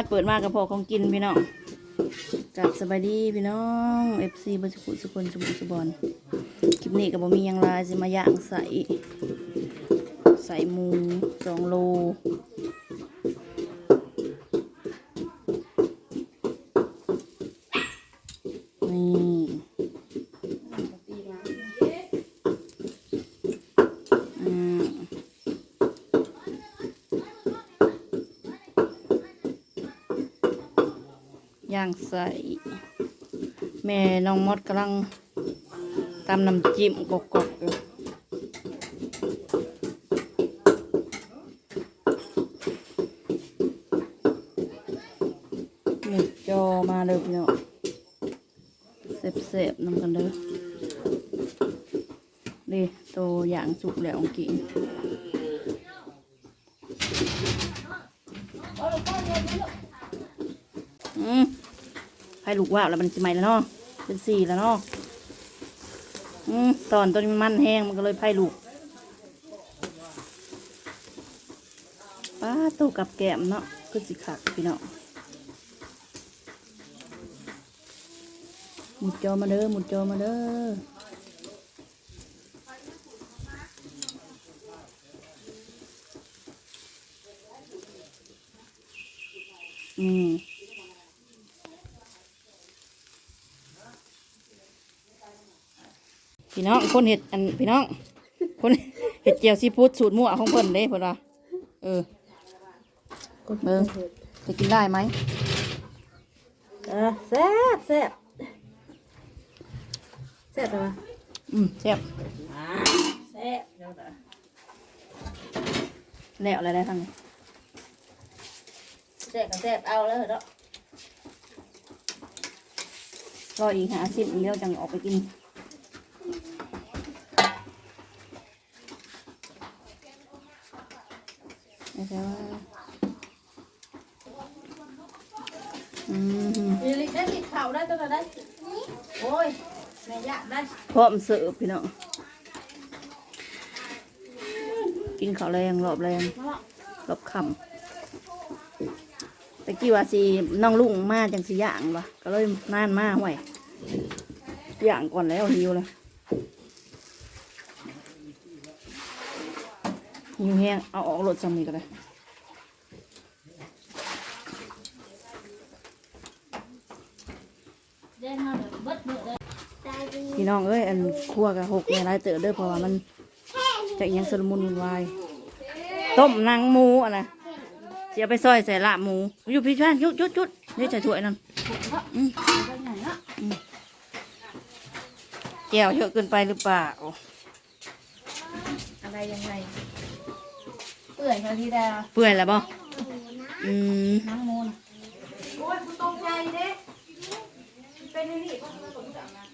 ดเปิดมากระเพาะของกินพี่น้องกับสบายดีพี่น้องเอฟซีบัสกุสุคนสมุทรสบอนคลิปนี้กับผมียังลายจะมาย่างใส่ใส่มูสองโลนี่อืม ย่างใส่ แม่น้องมดกำลังตำน้ำจิ้มกกๆอยู่หมึกจอมาเลยพี่น้องเสบๆน้ำกันเด้อดิโตอย่างสุกแล้วกิน อืมให้ ลูกว่าวแล้วมันจะใหม่แล้วเนาะเป็นสี่แล้วเนาะอืมตอนต้นมันแห้งมันก็เลยไผ่ลูกป้าตกับแกมเนาะคือสิขักพี่เนาะหมุดจอมาเด้อหมุดจอมาเด้ออืม พี่น้องคนเห็ดอันพี่น้อง คนเห็ดเจียวซีฟู้ดสูตรมั่วของเพิ่นเด้เพิ่นว่าเออเบิ่งจะกินได้ไหมเออแซ่บแซ่บแซ่บไหมอืมแซ่บแซ่บเดี๋ยวนะแล้วอะไรได้ทั้งนี้แซ่บก็แซ่บเอาแล้วเนาะรออีกหาสิบเดียวจังออกไปกิน ไม่ว่าอืมมีลิได้กินข้าวได้ตัวไหนได้โอ้ยแม่ยะได้พร้อมเสิร์ฟพี่น้องกินข้าวแรงรอบแรงรอบคำตะกี้ว่าสิน้องลุงมาจังสิย่างวะก็เลยนานมาห่วยย่างก่อนแล้วหิวเลย หิวแห้งเอาออกรถจำนี้ก็ได้ได้เท่าเดิมเบิดเบิดเลยพี่น้องเอ้ยอันครัวกับหกเนี่ยไรเต๋อเด้อเพราะว่ามันจะอิหยังสลมุนวุ่นวายต้มหนังหมูอะนะเสียไปซอยใส่ละหมู อยู่พี่ช่านยุดยุดยุดนี่ใส่ถ้วยนั่นอืมได้ไงเนาะแก้วเยอะเกินไปหรือเปล่าอะไรยังไงเปื่อยเท่าที่ดาเปื่อยแล้วบ่อืมน้ำมูนโอ้ยคุณตรงใจเด้เป็นนี่ก็คือผมจังนะ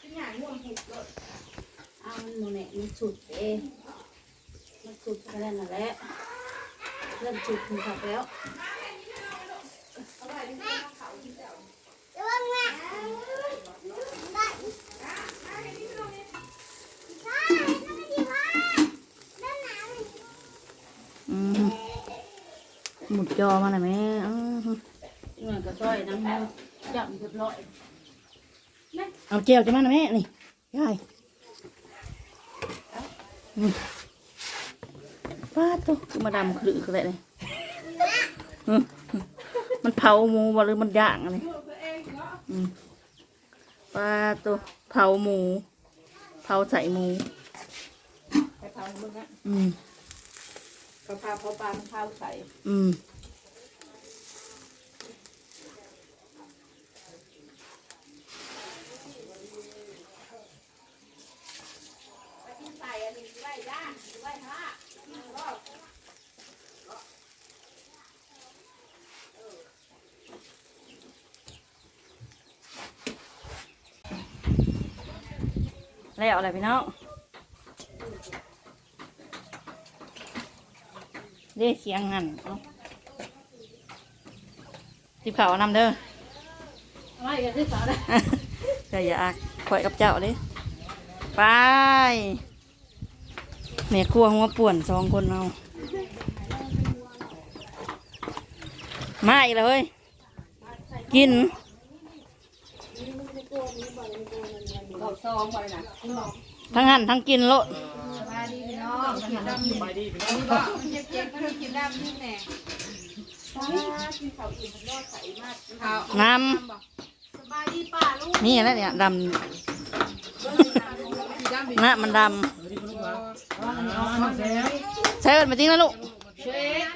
ขึ้นหยาง่วงผูกเลยเอามันโมเนะมันสุดเองมันสุดกันแล้วนั่นแหละเริ่มสุดถึงขับแล้ว หมุดจอมาหน่อยไหมอื้อหือเงินก็ช่วยน้ำมันจับเรียบร้อยเอาเจียวจะมาหน่อยไหมนี่ยายอืมป้าตุ๊กมาดำคือคืออะไรเลยอืมมันเผาหมูบ่หรือมันย่างอะไรอืมป้าตุ๊กเผาหมู เผาใส่หมูไปเผามึงอะอืม กระเพราเผาปลาเผาใส่อืม ใส่อันนี้ไว้ย่างไว้ท่าแล้วอะไรพี่น้อง เรียกเสียงหันเอาจิบข่าวนำเด้อไม่กันที่สาวได้ก็อยากข่อยกับเจ้าเลยไปแม่ครัวหัวป่วนสองคนเอามาอีกแล้วเฮ้ย กินเขาซองไปนะทั้งหันทั้งกินโลดสบายดีพี่น้ องกินน้ำไปดีพี่น้องนี่บอกเจ็บเจ็บก็กินน้ำนี่แน่กินเขาอิ่มยอดใสมากเขานสบายดีป่าลูกำนี่แหละเนี่ยดำน้ามันดำใช้เอินมาจริงแล้วลูกเชฟ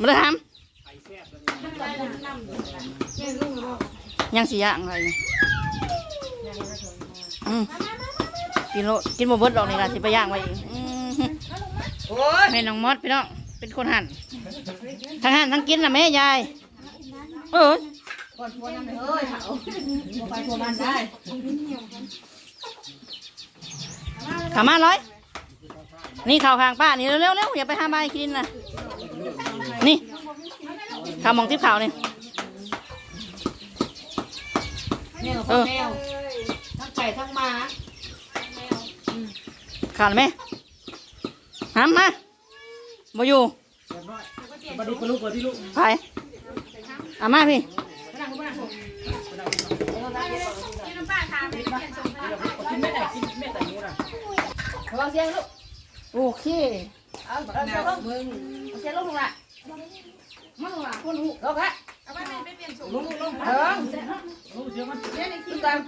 มาได้ทไข่แซ่บเลยน้ำดูนะยังสีย่างอะไรเนี่ยอืมกินโลดกินหมเบิดดอกนี่ละสิไปย่างไว้อีก โอ้ยแม่น้องมอดพี่น้องเป็นคนหั่นทั้งหั่นทั้งกินนะแม่ยายเอ้ยก่อนพวน้ำเลยเอ้ยเขาไปพวมันได้ขามาร้อย นี่ข่าวข้างป้า นี่เร็วๆเร็วอย่าไปหาใบกินนะนี่ข่าวมองทิพข่าวนี่แมวกับแมวทั้งไก่ทั้งหมาข่าวไหม หามมาบ่อยู่เรียบร้อยสวัสดีคุณลูกสวัสดีลูกไปเอามาพี่กินไม่ได้กินไม่ได้หมูนะเราเสียงลูกโอเคเอาเอาเสียงลูกมึงเอาเสียงลูกลงละมึงละคนหูลงละลุงลุงเออลุงเสียมันกินตาม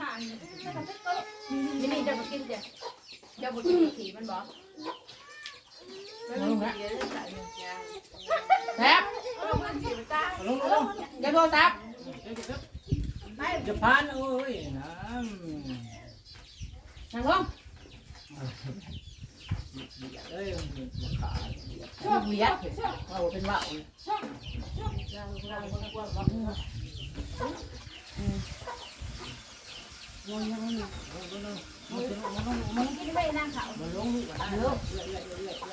นี่นี่เดี๋ยวมากินเดี๋ยวเดี๋ยวมากินขี่มันบอก ลุงฮะแซ่บลุงลุงเดี๋ยวโทรศัพท์จะพานเอ้ยน้นั่งลงำเอ้ยขาเวียดเราเป็นว่าวมึงกินไม่นั่ง เขามันลงลูกอะ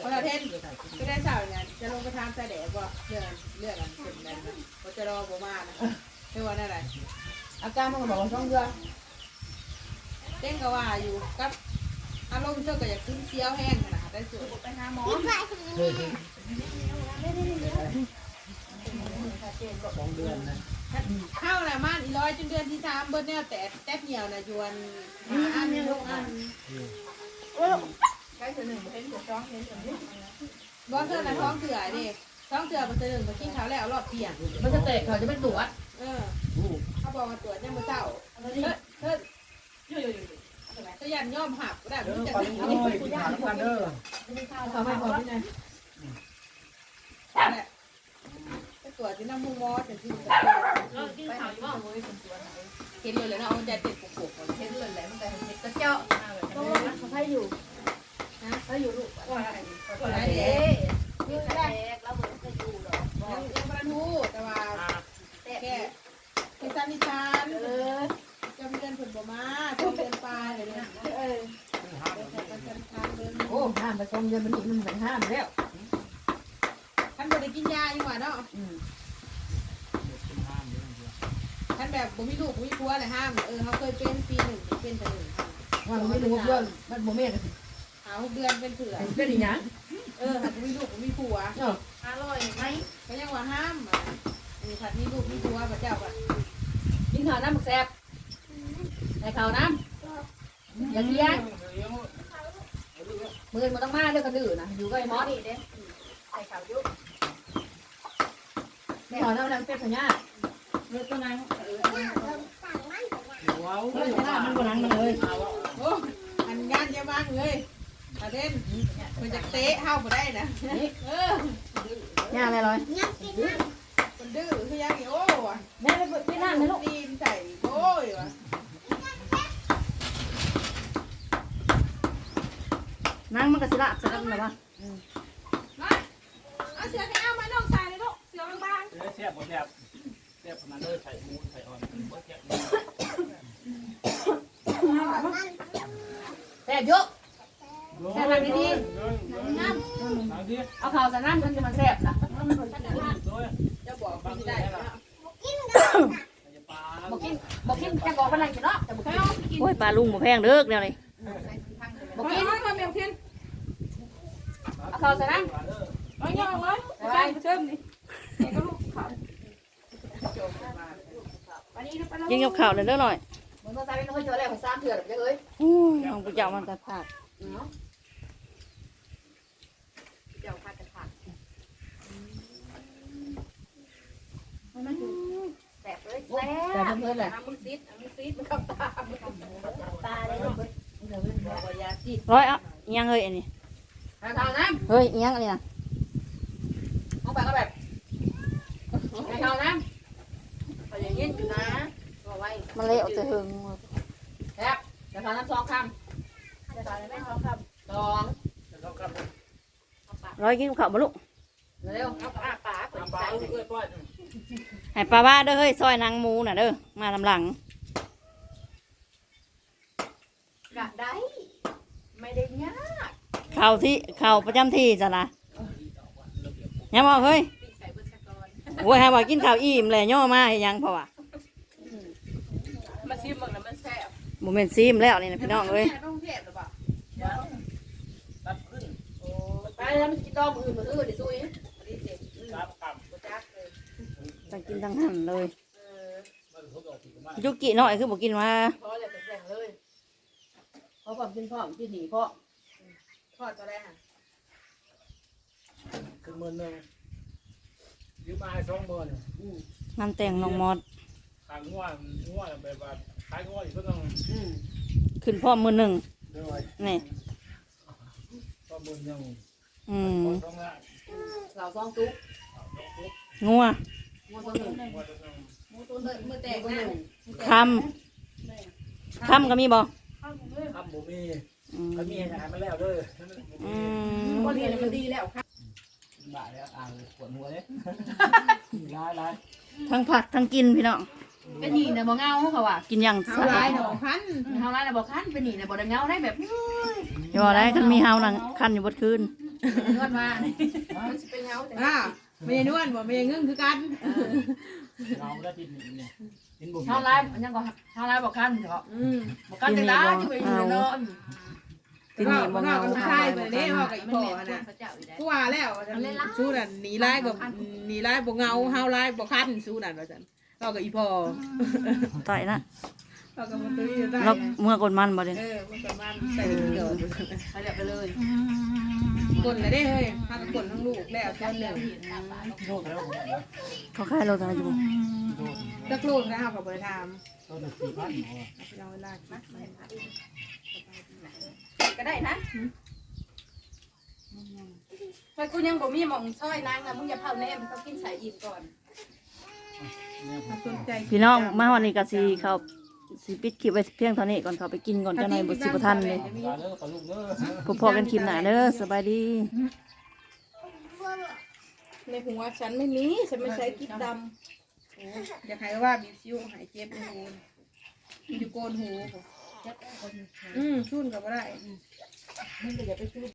พอเราเทนก็ได้สาวเนี่ยจะลงไปทำแสดงว่าเรื่องเรื่องอะไรเป็นแบบนั้นเขาจะรอผมมานะไม่ว่าอะไรอาการมันก็บอกว่าต้องเรือเต้นก็ว่าอยู่กับอารมณ์เจ้าก็อยากขึ้นเสี้ยวแห้งขนาดได้สวยไปหาหมอสองเดือนนะ เข้าแหละม่านอีร้อยจนเดือนที่สามเบิร์เนี่ยแต่แต๊บเหี่ยวนะยวนหาอันลูกอันใกล้ถึงหนึ่งเห็นถึงสองเห็นถึงบ่เธอนะท้องเถื่อดิท้องเถื่อมาเจอหนึ่งมากินเขาแล้วรอบเที่ยงมันจะเตะเขาจะเป็นตรวจเออเขาบอกมาตรวจยังมาเศร้าเฮ้ยเฮ้ยก็ยันย่อมหับก็ได้เดี๋ยวรู้จักไปไหมโอ้ยกินข้าวกันเด้อเขาไม่พอที่ไหนไป ตรวที่น้ำมูมอสแต่ที่ไปหากินข้าวอยู่ว่างเห็นเลยแล้วเนาะเอาใจเต็มปุกๆเห็นเลยแหละมันแต่เห็นกระเจ้าต้องเขาให้อยู่นะเขาอยู่ลูกไหนเด็กยืดแรกแล้วเหมือนจะอยู่หรอยังยังไม่รู้แต่ว่าแค่แค่สันนิษฐานเออจะมีเดินผลบ่มาต้องเดินปลาเลยนะเออแต่มันสันนิษฐานเดินโอ้ห้ามไปทรงเดือนมันนี่มันเป็นห้ามแล้ว ได้กินยาอยู่ว่าเนาะท่านแบบบ่มีลูกบ่มีผัวเลยห้าม เออเขาเคยเป็นปีหนึ่งเป็นแต่หนึ่งว่าไม่รู้เรื่องมันโมเมนต์หาหกเดือนเป็นเถื่อเป็นอีหยังเออหากบ่มีลูกบ่มีผัวเนาะอร่อยไหมก็ยังว่าห้ามอะมีผัดมีลูกมีผัวพระเจ้าอะกินข้าวน้ำแซ่บในข้าวน้ำอย่างเลี้ยงมือมันต้องมาเรื่องกันดื้อนะอยู่กับไอ้มอสนี่เด้ใส่ข้าวยุบ ในหอน้ำน้ำเป็ดพญาเลือดตัวนั้นเออว้าวเลือดตัวนั้นมันบนนั้นมันเลยโอ้อันงานเยอะมากเลยประเด็นมันจะเตะเฮาบ่ได้นะเออย่าอะไรร้อยย่าสิมันดื้อคือยังไงโอ้แม่ไปไปนั่งนะลูกตีนใส่โอ้ยวะนั่งมันก็สิละจะกันแบบว่ามาเอาเสือแขวมาน้องใส่เลยลูกเสือบาง เดี๋ยวแซ่บบ่แซ่บแซ่บขนาดเลยใส่หมูใส่อ่อนบ่แซ่บแต่เยอะแซ่บดีๆน้ำดิเอาข้าวใส่น้ำมันจะมันแซ่บนะด้วยๆจะบอกกินได้นะอย่าปลาบอกกินบอกกินจะบอกว่าอะไรกันเนาะแต่บอกกินโอ้ยปลาลุงบ่แพงเด้อเดี๋ยวนี้บอกกิกินนมาเมียงเทียนข้าวใส่น้เอาย่องเลยำไปเชิมนี่วันนี้ไปแล้ว กินกับข้าวเลยเด้อหน่อยมึงต้องใส่เป็นคนเจอแล้วของสามเถื่อนไปเลยอู้ยเอาไปจับมันแต่ผักเนาะเดี๋ยวผัดจะผัดแสบเลยแสบแต่เพื่อนๆแหละน้ำมึงซิดน้ำมึงซิดมันเข้าตามันเข้าตาเลยเนาะเพื่อนๆบอกว่ายาซีดร้อยอะอิหยังเฮ้ยอันนี้ทางทางน้เฮ้ยอิหยังอันนี้นะำเอาไปก็แบบทางทางน้ำไปอย่างนี้อยู่นะบอกไว้ มันเละจะหึงแซ่บจะทานน้ำสองคำจะทานน้ำสองคำสองร้อยกินกับข้าวบ่ลูกเร็วเอาปลาปลาเปิดใส่ให้ป้าว่าเด้อเฮ้ยซอยนางหมูน่ะเด้อมาทำหลังกะได้ไม่ได้ยากข้าวที่ข้าวประจำที่จ้ะนะยังบอกเฮ้ยปีใส่เบอร์ชกรโอ้ยให้ว่ากินข้าวอิ่มเลยย่อมาให้ยังเพราะว่า มาชิมมึงนะมันแซ่บ โมเมนต์ซีมแล้วนี่นะพี่น้องเอ้ยต้องเทศหรือเปล่าไปแล้วมันกินดอมอื่นมาอื่นดิซุยอันนี้เจ็บกูจักเลยต้องกินทั้งหันเลยเออยุกิน้อยคือบอกกินมาพอเลยแต่แข่งเลยเขาบอกกินพ่อมกินหนีพ่อทอดก็ได้ค่ะคือหมื่นหนึ่งยืมมาให้สองหมื่นอืมงานแต่งน้องมอดขายง่วงง่วงแบบว่า ขายง่วงอีกเพิ่งต้องอืมขึ้นพ่อมือหนึ่งเดือยนี่ก็หมื่นหนึ่งอืมสองละเราซองตุ๊กงัวงวดตัวหนึ่งง่วงตัวหนึ่งมือตัวมือแตกตัวนะหนึ่งคำคำก็มีบ่ทำบุมีอืมก็มีให้หายมาแล้วเด้ออืมก็เรียนมันดีแล้วค่ะบ่ายแล้วอ่างปวดหัวเลยร้ายร้ายทั้งผักทั้งกินพี่น้อง เป็นหนีนะบ่เงาเขาว่ากินอย่างเอาสะลาอายดหนองพันเฮาไรนะบ่คันเป็นหนีนะบ่ได้เงาได้แบบอย่าว่าได้คันมีเฮานังคันอยู่บดคืนนวดมามันจะเป็นเงาแต่อ่าไม่นวลบ่ไม่งึ่งคือกันเราได้ติดหนึ่งเนี่ยติดบุ๋มเฮาไรมันยังก็เฮาไรบ่คันเหรออืมบ่คันแต่ละที่ไปอยู่เนาะที่นี่บ่เงาใช่ไปเด้ว่ากับอีมันพ่อแม่น่ะพระเจ้าอีได้กูว่าแล้วสู้นั่นหนีไล่บ่หนีไล่บ่เงาเฮาไล่บ่คันสู้นั่นว่าซั่น ก็กับอีพ่อต่อยนะก็กับมันตัวนี้ได้แล้วเมื่อกดมันบ่เด่นเออมันประมาณใส่เกิดไปเรียบไปเลยกดเลยได้เฮ้ยพากันกดทั้งลูกแล้วตอนหนึ่งโลกแล้วผมเนี่ยเขาขายโลเท่าไหร่อยู่บ่ตะกลูกนะครับกับบริธามต้นหนึ่งสี่พันเราเวลามาก็ได้นะไปกูยังบ่มีหม่องช่อยนางนะมึงอย่าเผาแน่มึงต้องกินใส่อิ่มก่อน สนใจพี่น้องมาวันนี้ก็สิเขาสิปิดคลิปไว้เพียงเท่านี้ก่อนเขาไปกินก่อนเจ้าหน่อยบ่สิบ่ทันเลยปลาเด้อปลาลูกเด้อพบพอกันคลิปหน้าเด้อสบายดี ในหัวฉันไม่มีฉันไม่ใช้กิ๊บดำอยากให้ว่าบีซิวหายเจ็บในหูอยู่โกนหูอืมชุ่นกับว่าได้มึงก็อย่าไปซื้อ